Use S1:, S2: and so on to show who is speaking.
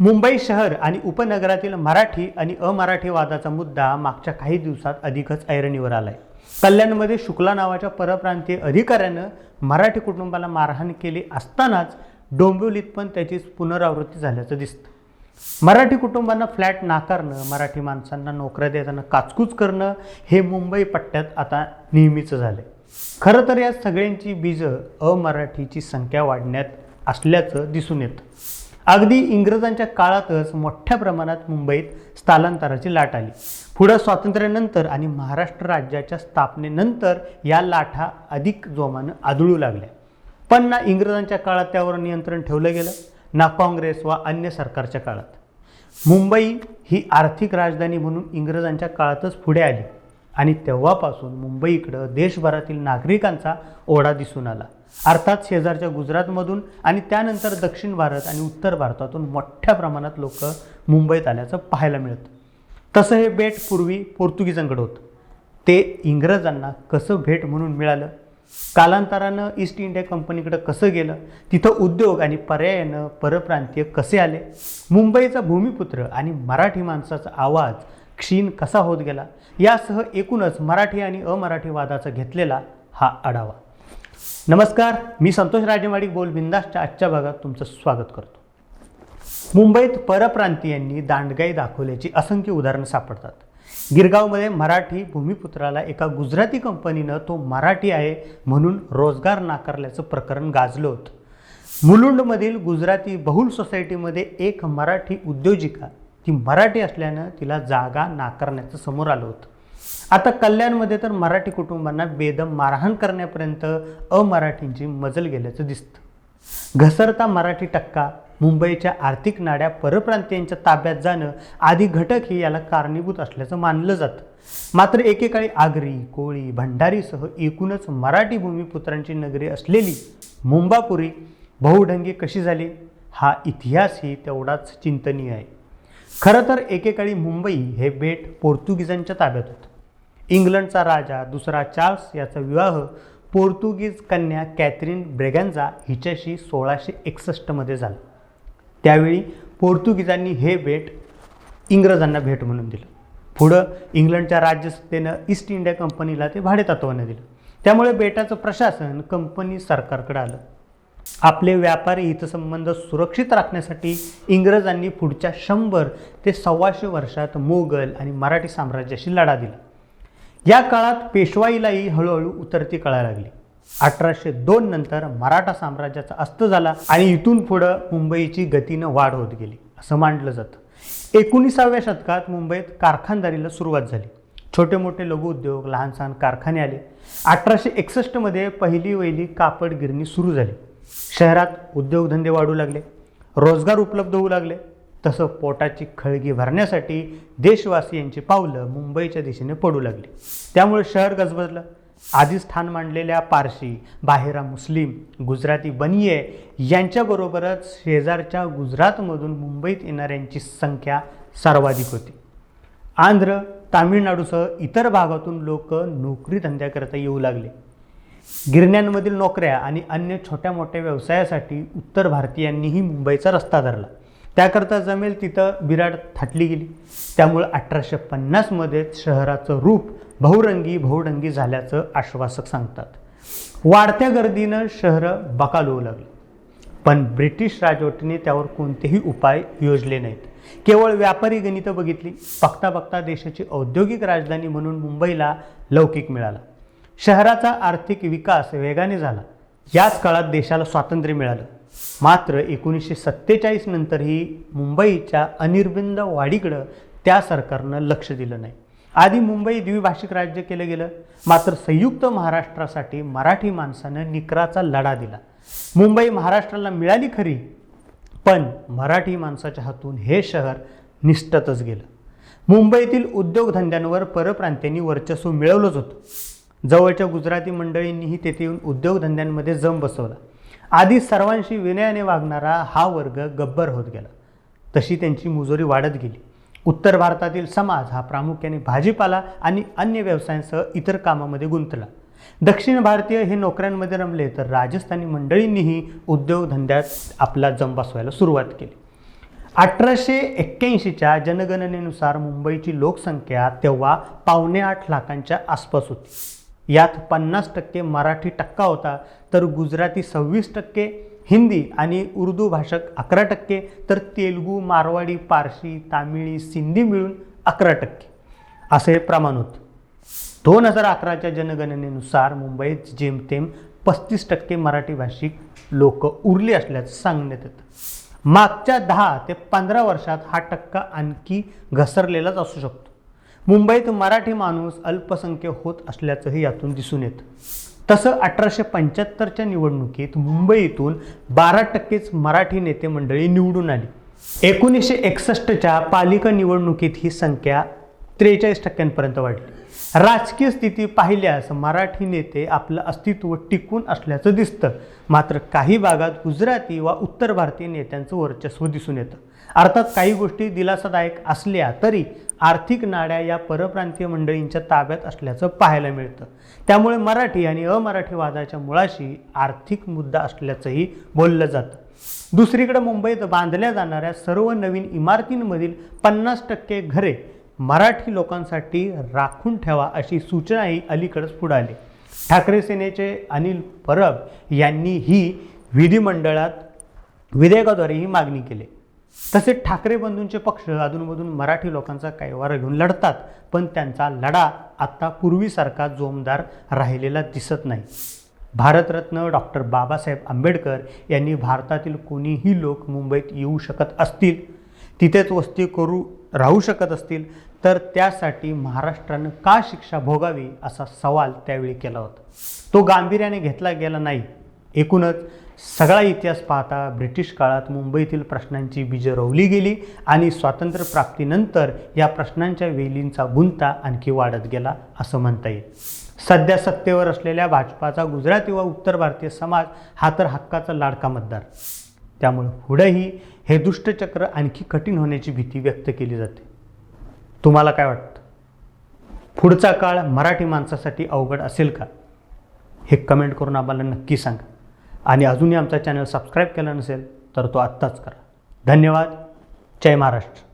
S1: मुंबई शहर आणि उपनगरातील मराठी आणि अमराठी वादाचा मुद्दा मागच्या काही दिवसात अधिकच ऐरणीवर आला आहे कल्याणमध्ये शुक्ला नावाच्या परप्रांतीय अधिकाऱ्यानं मराठी कुटुंबाला मारहाण केली असतानाच डोंबिवलीत पण त्याची पुनरावृत्ती झाल्याचं दिसतं. मराठी कुटुंबांना फ्लॅट नाकारणं मराठी माणसांना नोकऱ्या देताना काचकूच करणं हे मुंबई पट्ट्यात आता नेहमीचं झालं आहे खरं तर या सगळ्यांची बीजं अमराठीची संख्या वाढण्यात असल्याचं दिसून येतं. अगदी इंग्रजांच्या काळातच मोठ्या प्रमाणात मुंबईत स्थलांतराची लाट आली. पुढं स्वातंत्र्यानंतर आणि महाराष्ट्र राज्याच्या स्थापनेनंतर या लाटा अधिक जोमानं आदळू लागल्या. पण ना इंग्रजांच्या काळात त्यावर नियंत्रण ठेवलं गेलं ना काँग्रेस वा अन्य सरकारच्या काळात. मुंबई ही आर्थिक राजधानी म्हणून इंग्रजांच्या काळातच पुढे आली आणि तेव्हापासून मुंबईकडं देशभरातील नागरिकांचा ओढा दिसून आला. अर्थात शेजारच्या गुजरातमधून आणि त्यानंतर दक्षिण भारत आणि उत्तर भारतातून मोठ्या प्रमाणात लोक मुंबईत आल्याचं पाहायला मिळतं. तसं हे बेट पूर्वी पोर्तुगीजांकडे होतं. ते इंग्रजांना कसं भेट म्हणून मिळालं? कालांतरानं ईस्ट इंडिया कंपनीकडं कसं गेलं? तिथं उद्योग आणि पर्यायानं परप्रांतीय कसे आले? मुंबईचा भूमिपुत्र आणि मराठी माणसाचा आवाज क्षीण कसा होत गेला? यासह एकूणच मराठी आणि अमराठी वादाचा घेतलेला हा आढावा. नमस्कार मी संतोष राजेवाडी बोल बिंदासच्या आजच्या भागात तुमचं स्वागत करतो. मुंबईत परप्रांतीयांनी दांडगाई दाखवल्याची असंख्य उदाहरणं सापडतात. गिरगावमध्ये मराठी भूमिपुत्राला एका गुजराती कंपनीनं तो मराठी आहे म्हणून रोजगार नाकारल्याचं प्रकरण गाजलं होतं. मुलुंडमधील गुजराती बहुल सोसायटीमध्ये एक मराठी उद्योजिका ती मराठी असल्यानं तिला जागा नाकारण्याचं समोर आलं होतं. आता कल्याणमध्ये तर मराठी कुटुंबांना बेदम मारहाण करण्यापर्यंत अमराठींची मजल गेल्याचं दिसतं. घसरता मराठी टक्का मुंबईच्या आर्थिक नाड्या परप्रांतीयांच्या ताब्यात जाणं आदी घटक ही याला कारणीभूत असल्याचं मानलं जातं. मात्र एकेकाळी आगरी कोळी भंडारीसह एकूणच मराठी भूमिपुत्रांची नगरी असलेली मुंबापुरी बहुढंगी कशी झाली? हा इतिहासही तेवढाच चिंतनीय आहे. खरं तर एकेकाळी मुंबई हे बेट पोर्तुगीजांच्या ताब्यात होतं. इंग्लंडचा राजा दुसरा चार्ल्स याचा विवाह पोर्तुगीज कन्या कॅथरीन ब्रेगॅन्झा हिच्याशी सोळाशे एकसष्टमध्ये झाला. त्यावेळी पोर्तुगीजांनी हे बेट इंग्रजांना भेट म्हणून दिलं. पुढं इंग्लंडच्या राज्यसत्तेनं ईस्ट इंडिया कंपनीला ते भाडेतत्वानं दिलं. त्यामुळे बेटाचं प्रशासन कंपनी सरकारकडे आलं. आपले व्यापारी हितसंबंध सुरक्षित राखण्यासाठी इंग्रजांनी पुढच्या शंभर ते सव्वाशे वर्षात मोगल आणि मराठी साम्राज्याशी लढा दिला. या काळात पेशवाईलाही हळूहळू उतरती कळायला लागली. अठराशे दोन नंतर मराठा साम्राज्याचा अस्त झाला आणि इथून पुढं मुंबईची गतीनं वाढ होत गेली असं मानलं जातं. एकोणीसाव्या शतकात मुंबईत कारखानदारीला सुरुवात झाली. छोटे मोठे लघुउद्योग लहान सहान कारखाने आले. अठराशे एकसष्टमध्ये पहिली वहिली कापड गिरणी सुरू झाली. शहरात उद्योगधंदे वाढू लागले रोजगार उपलब्ध होऊ लागले तसं पोटाची खळगी भरण्यासाठी देशवासियांची पावलं मुंबईच्या दिशेने पडू लागली. त्यामुळे शहर गजबजलं. आधी स्थान मांडलेल्या पारशी बाहेरा मुस्लिम गुजराती बनिये यांच्याबरोबरच शेजारच्या गुजरातमधून मुंबईत येणाऱ्यांची संख्या सर्वाधिक होती. आंध्र तामिळनाडूसह इतर भागातून लोक नोकरी धंद्याकरता येऊ लागले. गिरण्यांमधील नोकऱ्या आणि अन्य छोट्या मोठ्या व्यवसायासाठी उत्तर भारतीयांनीही मुंबईचा रस्ता धरला. त्याकरता जमेल तिथं बिराड थाटली गेली. त्यामुळे अठराशे पन्नासमध्ये शहराचं रूप बहुरंगी बहुरंगी झाल्याचं आश्वासक सांगतात. वाढत्या गर्दीनं शहरं बकाल होऊ लागली. पण ब्रिटिश राजवटीने त्यावर कोणतेही उपाय योजले नाहीत. केवळ व्यापारी गणितं बघितली. बघता बघता देशाची औद्योगिक राजधानी म्हणून मुंबईला लौकिक मिळाला. शहराचा आर्थिक विकास वेगाने झाला. याच काळात देशाला स्वातंत्र्य मिळालं. मात्र एकोणीसशे सत्तेचाळीस नंतरही मुंबईच्या अनिर्बिंद वाढीकडं त्या सरकारनं लक्ष दिलं नाही. आधी मुंबई द्विभाषिक राज्य केलं गेलं. मात्र संयुक्त महाराष्ट्रासाठी मराठी माणसानं निकराचा लढा दिला. मुंबई महाराष्ट्राला मिळाली खरी पण मराठी माणसाच्या हातून हे शहर निष्ठतच गेलं. मुंबईतील उद्योगधंद्यांवर परप्रांत्यांनी वर्चस्व मिळवलंच होतं. जवळच्या गुजराती मंडळींनीही तेथे येऊन उद्योगधंद्यांमध्ये जम बसवला. आधी सर्वांशी विनयाने वागणारा हा वर्ग गब्बर होत गेला. तशी त्यांची मुजोरी वाढत गेली. उत्तर भारतातील समाज हा प्रामुख्याने भाजीपाला आणि अन्य व्यवसायांसह इतर कामामध्ये गुंतला. दक्षिण भारतीय हे नोकऱ्यांमध्ये रमले तर राजस्थानी मंडळींनीही उद्योगधंद्यात आपला जम बसवायला सुरुवात केली. अठराशे एक्क्याऐंशीच्या जनगणनेनुसार मुंबईची लोकसंख्या तेव्हा पावणे आठ लाखांच्या आसपास होती. यात पन्नास टक्के मराठी टक्का होता. तर गुजराती सव्वीस टक्के हिंदी आणि उर्दू भाषक अकरा टक्के तर तेलुगू मारवाडी पारशी तामिळी सिंधी मिळून अकरा टक्के. असे प्रमाण होतं. दोन हजार अकराच्या जनगणनेनुसार मुंबईत जेमतेम पस्तीस टक्के मराठी भाषिक लोक उरले असल्याचं सांगण्यात येतं. मागच्या दहा ते पंधरा वर्षात हा टक्का आणखी घसरलेलाच असू शकतो. मुंबईत मराठी माणूस अल्पसंख्य होत असल्याचंही यातून दिसून येतं. तसं अठराशे पंच्याहत्तरच्या निवडणुकीत मुंबईतून बारा टक्केच मराठी नेते मंडळी निवडून आली. एकोणीसशे एकसष्टच्या पालिका निवडणुकीत ही संख्या त्रेचाळीस टक्क्यांपर्यंत वाढली. राजकीय स्थिती पाहिल्यास मराठी नेते आपलं अस्तित्व टिकून असल्याचं दिसतं. मात्र काही भागात गुजराती वा उत्तर भारतीय नेत्यांचं वर्चस्व दिसून येतं. अर्थात काही गोष्टी दिलासादायक असल्या तरी आर्थिक नाड्या या परप्रांतीय मंडळींच्या ताब्यात असल्याचं पाहायला मिळतं. त्यामुळे मराठी आणि अमराठी वादाच्या मुळाशी आर्थिक मुद्दा असल्याचंही बोललं जातं. दुसरीकडे मुंबईत बांधल्या जाणाऱ्या सर्व नवीन इमारतींमधील पन्नास टक्के घरे मराठी लोकांसाठी राखून ठेवा अशी सूचनाही अलीकडेच पुढे आली ठाकरे सेनेचे अनिल परब यांनी ही विधिमंडळात विधेयकाद्वारे ही मागणी केली. तसेच ठाकरे बंधूंचे पक्ष अधूनमधून मराठी लोकांचा कैवार घेऊन लढतात पण त्यांचा लढा आत्ता पूर्वीसारखा जोमदार राहिलेला दिसत नाही. भारतरत्न डॉक्टर बाबासाहेब आंबेडकर यांनी भारतातील कोणीही लोक मुंबईत येऊ शकत असतील तिथेच वस्ती करू राहू शकत असतील तर त्यासाठी महाराष्ट्रानं का शिक्षा भोगावी असा सवाल त्यावेळी केला होता. तो गांभीर्याने घेतला गेला नाही. एकूणच सगळा इतिहास पाहता ब्रिटिश काळात मुंबईतील प्रश्नांची बीजं रोवली गेली आणि स्वातंत्र्यप्राप्तीनंतर या प्रश्नांच्या वेलींचा गुंता आणखी वाढत गेला असं म्हणता येईल. सध्या सत्तेवर असलेल्या भाजपाचा गुजराती व उत्तर भारतीय समाज हा तर हक्काचा लाडका मतदार. त्यामुळे पुढेही हे दुष्टचक्र आणखी कठीण होण्याची भीती व्यक्त केली जाते. तुम्हाला काय वाटतं? पुढचा काळ मराठी माणसासाठी अवघड असेल का? हे कमेंट करून आम्हाला नक्की सांगा. आणि अजूनही आमचा चॅनल सबस्क्राईब केला नसेल तर तो आत्ताच करा. धन्यवाद. जय महाराष्ट्र.